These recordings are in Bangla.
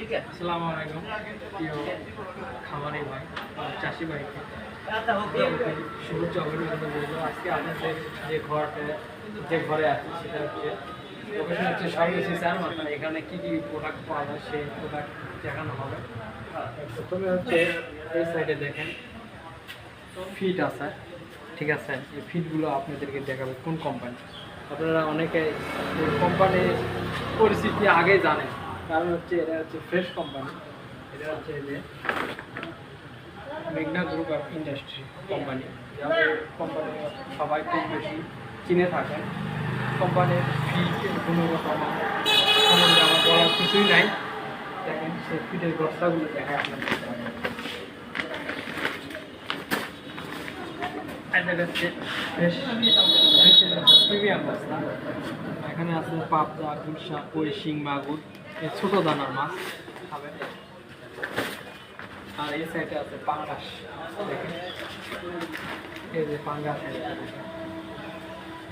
আসসালামু আলাইকুম। প্রিয় খামারি ভাই বা চাষি শুভেচ্ছা অভিনন্দন রইল আজকে আপনাদের যে ঘরটা যে ঘরে আছে সেটা হচ্ছে লোকেশন হচ্ছে সর্বশেষ চার মাথা এখানে কী কী প্রোডাক্ট পাওয়া যায় সেই প্রোডাক্ট দেখানো হবে। প্রথমে হচ্ছে এই সাইডে দেখেন ফিট আছে ঠিক আছে? এই ফিটগুলো আপনাদেরকে দেখাবে কোন কোম্পানি আপনারা অনেকে কোম্পানির পরিস্থিতি আগে জানেন। কারণ হচ্ছে এটা হচ্ছে ফ্রেশ কোম্পানি এটা হচ্ছে যে মেঘনা group of industry company company সবাই খুব বেশি চিনে থাকেন কোম্পানির ফিটের গুণগত আমার কিছুই নাই। দেখেন সেই ফিটের বস্তাগুলো দেখায় আপনাদের এখানে আছে পাবদা গুলশা কই শিং মাগুর। ছোটো দানার মাছ খাবেন। আর এই সাইডে আছে পাঙ্গাস এই যে পাঙ্গাস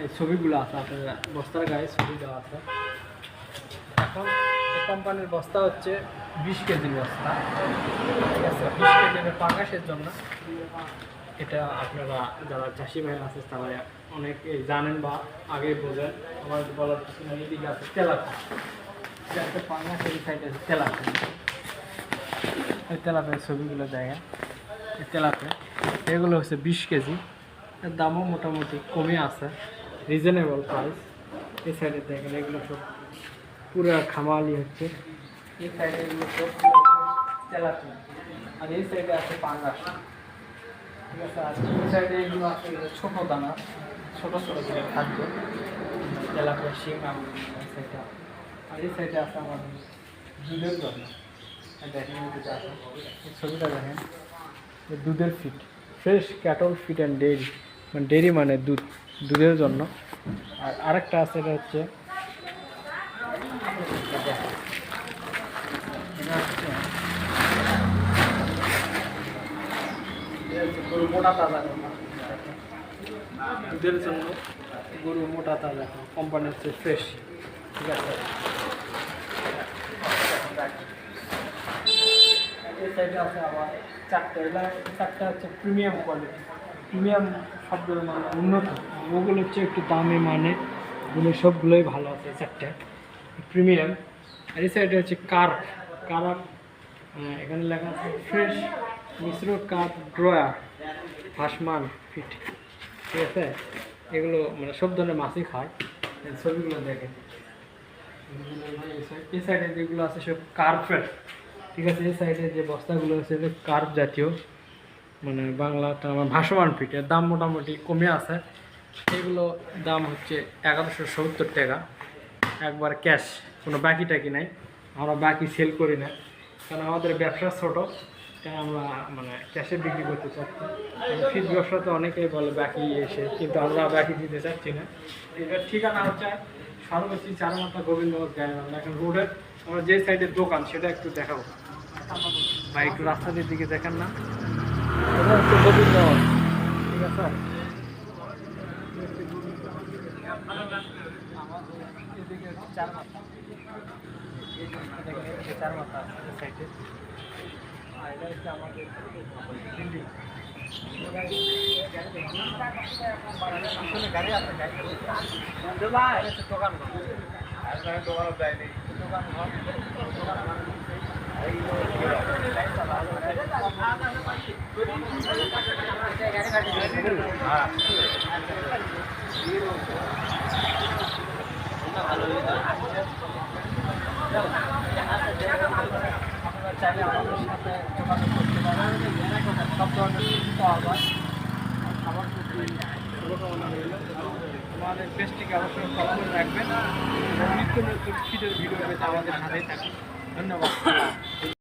এই ছবিগুলো আছে আপনার বস্তার গায়ে ছবি দেওয়া আছে। এখন এই কোম্পানির বস্তা হচ্ছে বিশ কেজির বস্তা। ঠিক আছে, বিশ কেজির পাঙ্গাসের জন্য। এটা আপনারা যারা চাষি ভাই আছে, তারা অনেকে জানেন বা আগে বোঝেন। আমার বলার এদিকে আছে তেলাপা তেলাপা। এই তেলাপের ছবিগুলো এই তেলাপে, এগুলো হচ্ছে বিশ কেজি। দামও মোটামুটি কমে আছে। রিজনেবল প্রাইস এই সাইডে দেখেন, এগুলো সব পুরো খামালি হচ্ছে। এই সাইডে এগুলো সব আর এই সাইডে আছে পাঙ্গাস ঠিক আছে, আর এই সাইডে এগুলো আছে ছোটো দানা। ছোটো ছোটো করে খাদ্য। তেলাপিয়া শিং আঙুর সাইডটা আর এই সাইডে আছে আমাদের দুধের জন্য দেখেন আছে এই ছবিটা দেখেন। দুধের fit fresh cattle fit and dairy মানে ডেয়ারি মানে দুধ, দুধের জন্য। আর আরেকটা আছে, এটা হচ্ছে। দুধের জন্য গরু মোটা তাজা। কোম্পানি হচ্ছে ফ্রেশ ঠিক আছে? সাইডে আছে আবার চারটে। এগুলো চারটে হচ্ছে প্রিমিয়াম কোয়ালিটি প্রিমিয়াম সবগুলো মানে উন্নত। ওগুলো হচ্ছে একটু দামি মানে ওগুলো সবগুলোই ভালো আছে চারটে। প্রিমিয়াম আর এই সাইডে হচ্ছে কার কার এখানে লেখা আছে ফ্রেশ মিশ্র কাপ ড্রয়ার হাসমান ফিট ঠিক আছে? এগুলো মানে সব ধরনের মাছই খায়। ছবিগুলো দেখেন। এই সাইডে যেগুলো আছে সব কার্পেট ঠিক আছে, এই সাইডে যে বস্তাগুলো আছে এগুলো কার্প জাতীয় মানে বাংলাটা আমার ভাসমান ফিট, এর দাম মোটামুটি কমে আছে। এগুলো দাম হচ্ছে এগারোশো সত্তর টাকা। একবার ক্যাশ কোনো বাকি টাকি নাই। আমরা বাকি সেল করি না। কারণ আমাদের ব্যবসা ছোটো, তাই আমরা মানে ক্যাশে বিক্রি করতে চাচ্ছি। ফিট ব্যবসাতে অনেকেই বলে বাকি এসে, কিন্তু আমরা বাকি দিতে চাচ্ছি না। এটার ঠিকানা হচ্ছে সর্বশেষ চারমাথা গোবিন্দগঞ্জ গায়ে এখন রোডের আমরা যে সাইডের দোকান, সেটা একটু দেখাবো। ভাই, একটু রাস্তাটির দিকে দেখেন না। ঠিক আছে? দোকান দোকান যায়নি চাইলে আমাদের সাথে যোগাযোগ করতে পারেন সব ধরনের পাওয়া যায় শুভকামনা রইল আমাদের পেজটিকে অবশ্যই ফলো করে রাখবেন। নিত্য নতুন ভিডিও পেতে আমাদের সাথেই থাকুন। ধন্যবাদ।